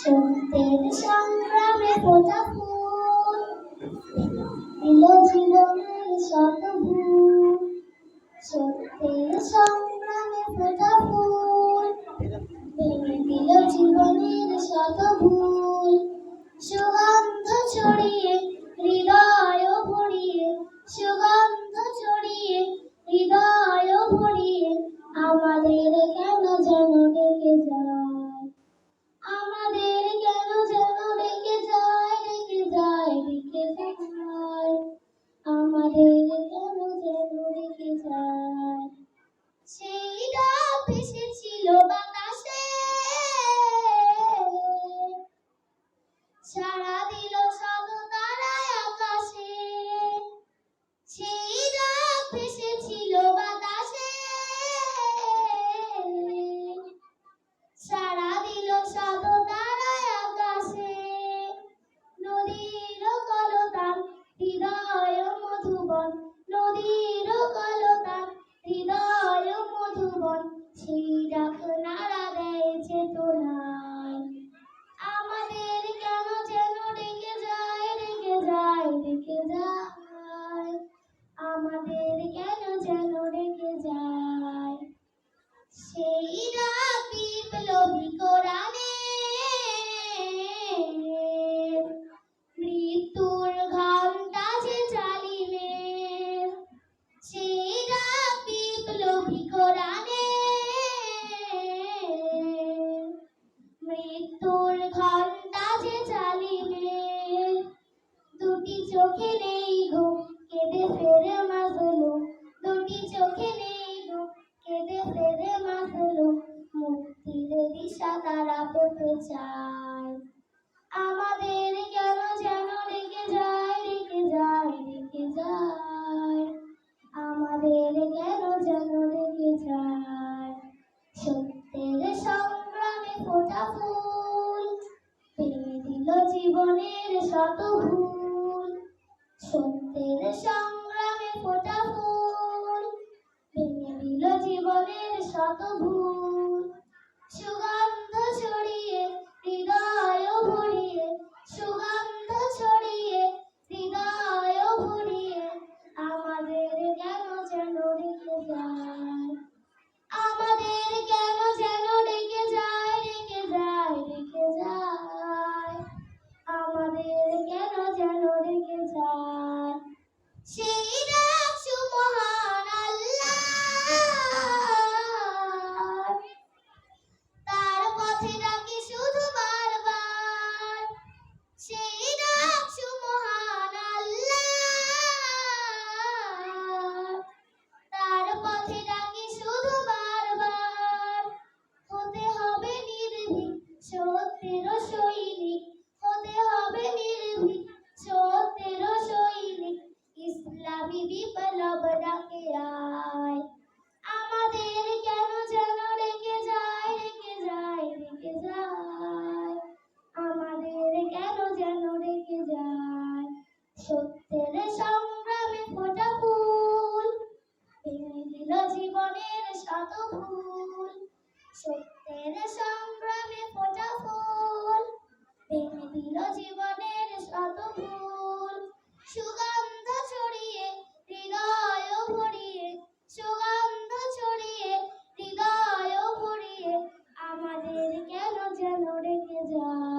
সত্যের সংগ্রামে ফোটা ফুল। দিল জীবনের শত ভুল সত্যের সংগ্রামে ফোটা ফুল। ভেঙে দিল জীবনের শত ভুল সুগন্ধ ছড়িয়ে, হৃদয় ভরিয়ে, সুগন্ধ চোখে নেই গো, কেঁদে ফেরে মাজলু। দুটি চোখে নেই গো, কেঁদে ফেরে মাজলু। মুক্তির দিশা তারা পেতে চায়। আমাদের কেন যেন রেখে যায় রেখে যায় রেখে যায়। আমাদের কেন যেন রেখে যায়। সত্যের সংগ্রামে ফোটা ফুল পেয়ে দিল জীবনের শত ভুল। সত্যের সংগ্রামে ফোটা ফুল ভেঙে দিল জীবনের শত ভুল। জীবনের সংগ্রামে ফোটা ফুল। ভেঙে দিল জীবনের শত ফুল সুগন্ধ ছড়িয়ে, হৃদয় ভরিয়ে, সুগন্ধ ছড়িয়ে, হৃদয় ভরিয়ে, আমাদের কেন যেন রেখে যায়?